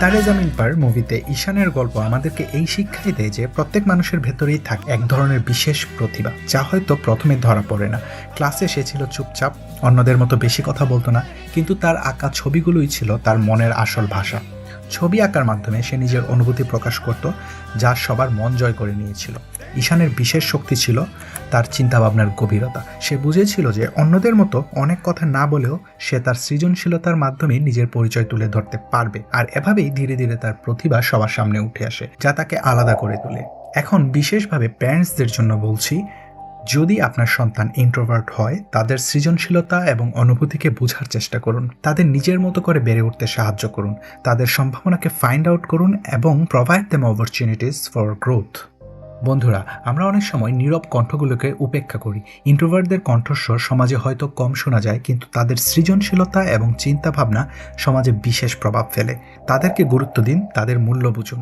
তারে জামিন পার মুভিতে ঈশানের গল্প আমাদেরকে এই শিক্ষাই দেয় যে প্রত্যেক মানুষের ভেতরেই থাকে এক ধরনের বিশেষ প্রতিভা, যা হয়তো প্রথমে ধরা পড়ে না। ক্লাসে সে ছিল চুপচাপ, অন্যদের মতো বেশি কথা বলতো না, কিন্তু তার আঁকা ছবিগুলোই ছিল তার মনের আসল ভাষা। ছবি আঁকার মাধ্যমে সে নিজের অনুভূতি প্রকাশ করত, যা সবার মন জয় করে নিয়েছিল। ঈশানের বিশেষ শক্তি ছিল তার চিন্তাভাবনার গভীরতা। সে বুঝেছিল যে অন্যদের মতো অনেক কথা না বলেও সে তার সৃজনশীলতার মাধ্যমে নিজের পরিচয় তুলে ধরতে পারবে, আর এভাবেই ধীরে ধীরে তার প্রতিভা সবার সামনে উঠে আসে, যা তাকে আলাদা করে তোলে। এখন বিশেষভাবে প্যারেন্টসদের জন্য বলছি যদি আপনার সন্তান ইন্ট্রোভার্ট হয়, তাদের সৃজনশীলতা এবং অনুভূতিকে বোঝার চেষ্টা করুন। তাদের নিজের মতো করে বেড়ে উঠতে সাহায্য করুন। তাদের সম্ভাবনাকে ফাইন্ড আউট করুন এবং provide them opportunities for growth বন্ধুরা, আমরা অনেক সময় নীরব কণ্ঠগুলোকে উপেক্ষা করি। ইন্ট্রোভার্টদের কণ্ঠস্বর সমাজে হয়তো কম শোনা যায়, কিন্তু তাদের সৃজনশীলতা এবং চিন্তাভাবনা সমাজে বিশেষ প্রভাব ফেলে। তাদেরকে গুরুত্ব দিন, তাদের মূল্য বুঝুন।